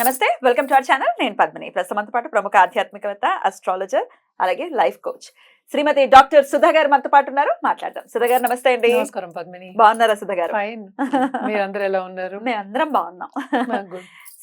నమస్తే welcome to our channel. నేను పద్మిని. ప్రస్తుతంతో పాటు ప్రముఖ ఆధ్యాత్మికవేత్త అస్ట్రాలజర్ అలాగే life coach Shrimati doctor Sudha garu మనతో పాటు ఉన్నారు. మాట్లాడదాం. సుధా గారు నమస్తే అండి. నమస్కారం పద్మిని. బాగున్నారా సుధా గారు? ఫైన్ మీరందరూ ఎలా ఉన్నారు? మేము అందరం బాగున్నాం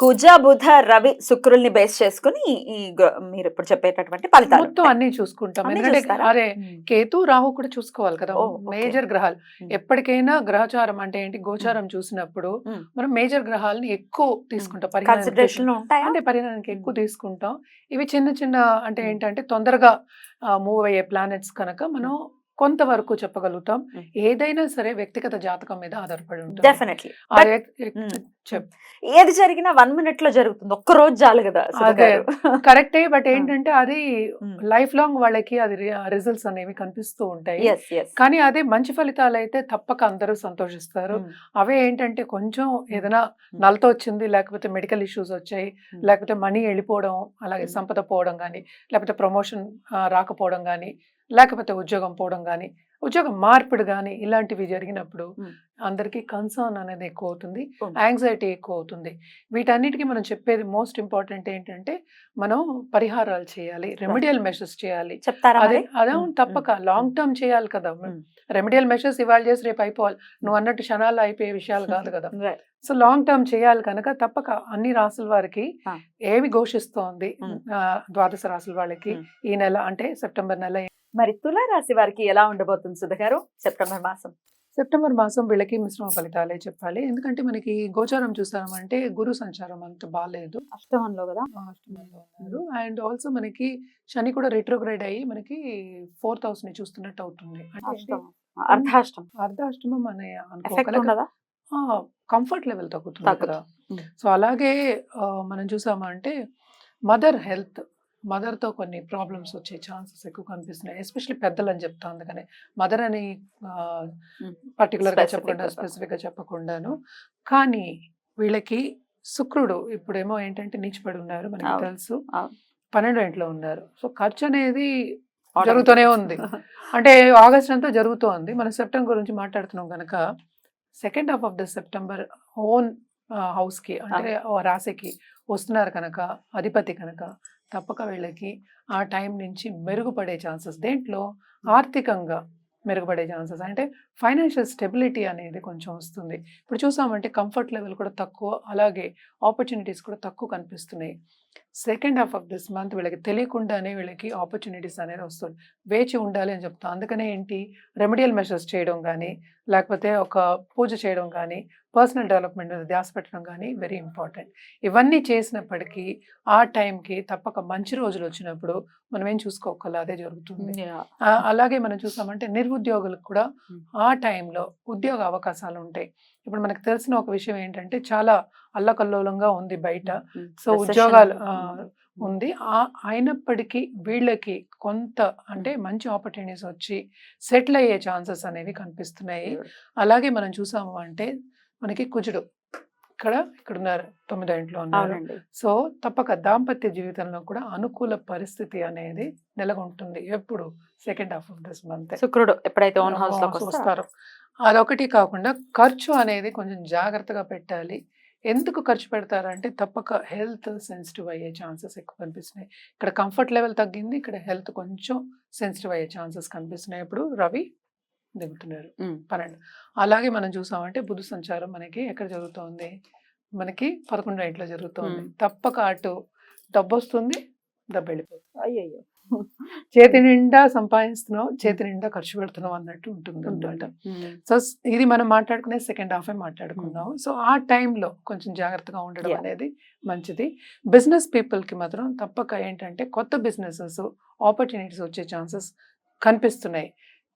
కుజ బుధ రవి శుక్రుల్ని బేస్ చేసుకుని ఈ మీరు ఇప్పుడు చెప్పేటటువంటి ఫలితాలు మొత్తం. అన్ని చూసుకుంటాం ఎందుకంటే? అరే. కేతు రాహు కూడా చూసుకోవాలి కదా. మేజర్ గ్రహాలు. ఎప్పటికైనా గ్రహచారం అంటే ఏంటి గోచారం చూసినప్పుడు. మనం మేజర్ గ్రహాలని ఎక్కువ తీసుకుంటాం అంటే పరిగణనకి ఎక్కువ. తీసుకుంటాం ఇవి చిన్న చిన్న అంటే. ఏంటంటే తొందరగా మూవ్ అయ్యే ప్లానెట్స్ కనుక మనం కొంతవరకు చెప్పగలుగుతాం. ఏదైనా సరే వ్యక్తిగత జాతకం మీద ఆధారపడి ఉంటుంది ఏది జరిగినా వన్ మినిట్లో జరుగుతుంది ఒక్క రోజు చాలు కదా అదే. కరెక్టే బట్ ఏంటంటే అది. లైఫ్ లాంగ్ వాళ్ళకి అది రిజల్ట్స్ అనేవి కనిపిస్తూ ఉంటాయి. కానీ అదే మంచి ఫలితాలు అయితే తప్పక అందరూ సంతోషిస్తారు. అవే ఏంటంటే కొంచెం ఏదైనా నలతో వచ్చింది లేకపోతే మెడికల్ ఇష్యూస్ వచ్చాయి. లేకపోతే మనీ వెళ్ళిపోవడం అలాగే. సంపద పోవడం కానీ లేకపోతే ప్రమోషన్ రాకపోవడం కానీ లేకపోతే ఉద్యోగం పోవడం కానీ ఉద్యోగం మార్పిడి కానీ ఇలాంటివి జరిగినప్పుడు. అందరికీ కన్సర్న్ అనేది ఎక్కువ అవుతుంది. యాంగ్జైటీ ఎక్కువ అవుతుంది వీటన్నిటికీ మనం చెప్పేది మోస్ట్ ఇంపార్టెంట్ ఏంటంటే మనం పరిహారాలు చేయాలి రెమెడియల్ మెషర్స్ చేయాలి అదే? అదే. తప్పక లాంగ్ టర్మ్ చేయాలి కదా. రెమెడియల్ మెషర్స్ ఇవాళ చేసి రేపు అయిపోవాలి నువ్వు అన్నట్టు క్షణాలు అయిపోయే విషయాలు కాదు కదా. సో లాంగ్ టర్మ్ చేయాలి కనుక తప్పక అన్ని రాసుల వారికి. ఏమి ఘోషిస్తోంది ద్వాదశ రాసుల వాళ్ళకి. ఈ నెల అంటే సెప్టెంబర్ నెల మరి తులా రాశి వారికి ఎలా ఉండబోతుంది సుధ గారు సెప్టెంబర్ మాసం. సెప్టెంబర్ మాసం వీళ్ళకి మిశ్రమ ఫలితాలే చెప్పాలి. ఎందుకంటే మనకి గోచారం చూసామంటే గురు సంచారం అంత బాగాలేదు అష్టమంలో కదా? అష్టమంలో ఉన్నారు. అండ్ ఆల్సో మనకి శని కూడా రిట్రోగ్రేడ్ అయ్యి మనకి ఫోర్త్ హౌస్ని చూస్తున్నట్టు అవుతుంది. అంటే అర్ధాష్టం అర్ధాష్టమం. అనే అనుకోగల కంఫర్ట్ లెవెల్ తగ్గుతుంది కదా. సో అలాగే మనం చూసామంటే మదర్ హెల్త్ మదర్తో కొన్ని ప్రాబ్లమ్స్ వచ్చే ఛాన్సెస్ ఎక్కువ కనిపిస్తున్నాయి ఎస్పెషల్లీ పెద్దలు అని చెప్తా అందుకనే మదర్ అని. పర్టికులర్గా చెప్పకుండా గా స్పెసిఫిక్గా చెప్పకుండాను కానీ వీళ్ళకి శుక్రుడు ఇప్పుడేమో ఏంటంటే నీచిపడి ఉన్నారు మనకి. తెలుసు. పన్నెండో ఇంట్లో ఉన్నారు సో ఖర్చు అనేది. జరుగుతూనే ఉంది. అంటే ఆగస్ట్ అంతా జరుగుతోంది మనం సెప్టెంబర్ గురించి మాట్లాడుతున్నాం కనుక second half of the September own హౌస్కి అంటే రాశికి వస్తున్నారు కనుక అధిపతి కనుక తప్పక వీళ్ళకి ఆ టైం నుంచి మెరుగుపడే ఛాన్సెస్. దేంట్లో? ఆర్థికంగా మెరుగుపడే ఛాన్సెస్. అంటే ఫైనాన్షియల్ స్టెబిలిటీ అనేది కొంచెం వస్తుంది. ఇప్పుడు చూసామంటే కంఫర్ట్ లెవెల్ కూడా తక్కువ అలాగే ఆపర్చునిటీస్ కూడా తక్కువ కనిపిస్తున్నాయి. Second half of this month వీళ్ళకి తెలియకుండానే వీళ్ళకి ఆపర్చునిటీస్ అనేది వస్తుంది వేచి ఉండాలి అని చెప్తాం. అందుకనే ఏంటి? రెమెడియల్ మెషర్స్ చేయడం కానీ లేకపోతే ఒక పూజ చేయడం కానీ పర్సనల్ డెవలప్మెంట్ మీద ధ్యాస పెట్టడం కానీ వెరీ ఇంపార్టెంట్. ఇవన్నీ చేసినప్పటికీ ఆ టైంకి తప్పక మంచి రోజులు వచ్చినప్పుడు మనం ఏం చూసుకోగల అదే జరుగుతుంది. అలాగే మనం చూసామంటే నిరుద్యోగులకు కూడా. ఆ టైంలో ఉద్యోగ అవకాశాలు ఉంటాయి. ఇప్పుడు మనకు తెలిసిన ఒక విషయం ఏంటంటే చాలా అల్లకల్లోలంగా ఉంది బయట. సో ఉద్యోగాలు ఉంది. ఆ అయినప్పటికీ వీళ్ళకి కొంత అంటే మంచి ఆపర్చునిటీస్ వచ్చి సెటిల్ అయ్యే ఛాన్సెస్ అనేవి కనిపిస్తున్నాయి. అలాగే మనం చూసాము అంటే మనకి కుజుడు ఇక్కడ ఇక్కడ ఉన్నారు తొమ్మిదో ఇంట్లో ఉన్నారు సో తప్పక దాంపత్య జీవితంలో కూడా అనుకూల పరిస్థితి అనేది నెలకొంటుంది ఎప్పుడు second half of this month శుక్రుడు ఎప్పుడైతే ఓన్ హౌస్ వస్తారు. అదొకటి కాకుండా ఖర్చు అనేది కొంచెం జాగ్రత్తగా పెట్టాలి. ఎందుకు ఖర్చు పెడతారంటే తప్పక హెల్త్ సెన్సిటివ్ అయ్యే ఛాన్సెస్ ఎక్కువ కనిపిస్తున్నాయి. ఇక్కడ కంఫర్ట్ లెవెల్ తగ్గింది ఇక్కడ హెల్త్ కొంచెం సెన్సిటివ్ అయ్యే ఛాన్సెస్ కనిపిస్తున్నాయి. ఇప్పుడు రవి దిగుతున్నారు. పన్నెండు అలాగే మనం చూసామంటే బుధ సంచారం మనకి ఎక్కడ జరుగుతోంది? మనకి పదకొండో ఇంట్లో జరుగుతోంది. తప్పక అటు డబ్బు వస్తుంది డబ్బు వెళ్ళిపోతుంది. అయ్యయ్యో! చేతి నిండా సంపాదిస్తున్నావు చేతి నిండా ఖర్చు పెడుతున్నావు అన్నట్టు ఉంటుంది అనమాట. సో ఇది మనం మాట్లాడుకునే సెకండ్ హాఫే మాట్లాడుకుందాం సో ఆ టైంలో కొంచెం జాగ్రత్తగా ఉండడం. అనేది మంచిది. బిజినెస్ పీపుల్కి మాత్రం తప్పక ఏంటంటే కొత్త బిజినెసెస్ ఆపర్చునిటీస్ వచ్చే ఛాన్సెస్ కనిపిస్తున్నాయి.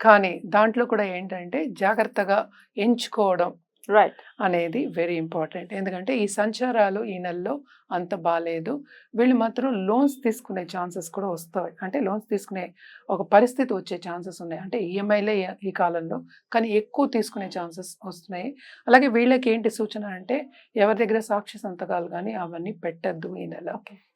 కానీ దాంట్లో కూడా ఏంటంటే జాగ్రత్తగా ఎంచుకోవడం రైట్ అనేది వెరీ ఇంపార్టెంట్. ఎందుకంటే ఈ సంచారాలు ఈ నెలలో అంత బాగాలేదు వీళ్ళు మాత్రం లోన్స్ తీసుకునే ఛాన్సెస్ కూడా వస్తాయి. అంటే లోన్స్ తీసుకునే ఒక పరిస్థితి వచ్చే ఛాన్సెస్ ఉన్నాయి. అంటే ఈఎంఐలే ఈ కాలంలో కానీ ఎక్కువ తీసుకునే ఛాన్సెస్ వస్తున్నాయి. అలాగే వీళ్ళకి ఏంటి సూచన అంటే ఎవరి దగ్గర సాక్షి సంతకాలు కానీ అవన్నీ పెట్టద్దు ఈ నెల.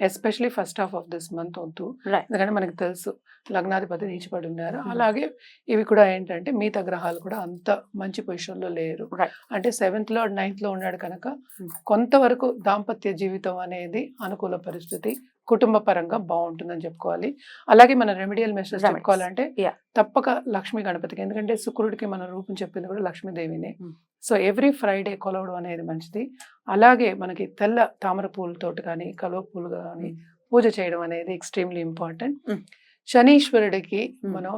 Especially first half of this month వద్దు. ఎందుకంటే మనకు తెలుసు లగ్నాధిపతి నీచిపడి ఉన్నారు. Hmm. అలాగే ఇవి కూడా ఏంటంటే మిగతా గ్రహాలు కూడా అంత మంచి పొజిషన్లో లేరు. అంటే సెవెంత్లో నైన్త్లో ఉన్నాడు కనుక. కొంతవరకు దాంపత్య జీవితం అనేది అనుకూల పరిస్థితి కుటుంబ పరంగా బాగుంటుందని చెప్పుకోవాలి అలాగే మన రెమెడియల్ మెసేజ్. చెప్పుకోవాలంటే. తప్పక లక్ష్మీ గణపతికి ఎందుకంటే శుక్రుడికి మన రూపం చెప్పింది కూడా లక్ష్మీదేవినే. సో ఎవ్రీ ఫ్రైడే కొలవడం అనేది మంచిది అలాగే మనకి తెల్ల తామర పూలతోటి కానీ కలువ పూలు కానీ. పూజ చేయడం అనేది ఎక్స్ట్రీమ్లీ ఇంపార్టెంట్. శనీశ్వరుడికి. మనం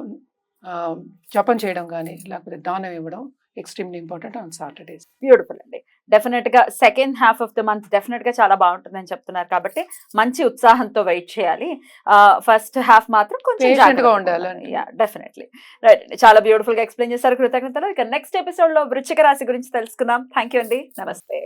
జపం చేయడం కానీ లేకపోతే దానం ఇవ్వడం extremely important on Saturdays. Beautiful అండి. డెఫినెట్గా second half of the month డెఫినెట్గా చాలా బాగుంటుందని చెప్తున్నారు కాబట్టి మంచి ఉత్సాహంతో వెయిట్ చేయాలి. ఫస్ట్ హాఫ్ మాత్రం కొంచెం ఉండాలి. డెఫినెట్లీ రైట్ చాలా బ్యూటిఫుల్గా ఎక్స్ప్లెయిన్ చేశారు. కృతజ్ఞతలు. ఇక నెక్స్ట్ ఎపిసోడ్లో వృచ్చిక రాశి గురించి తెలుసుకుందాం. థ్యాంక్ యూ అండి. నమస్తే.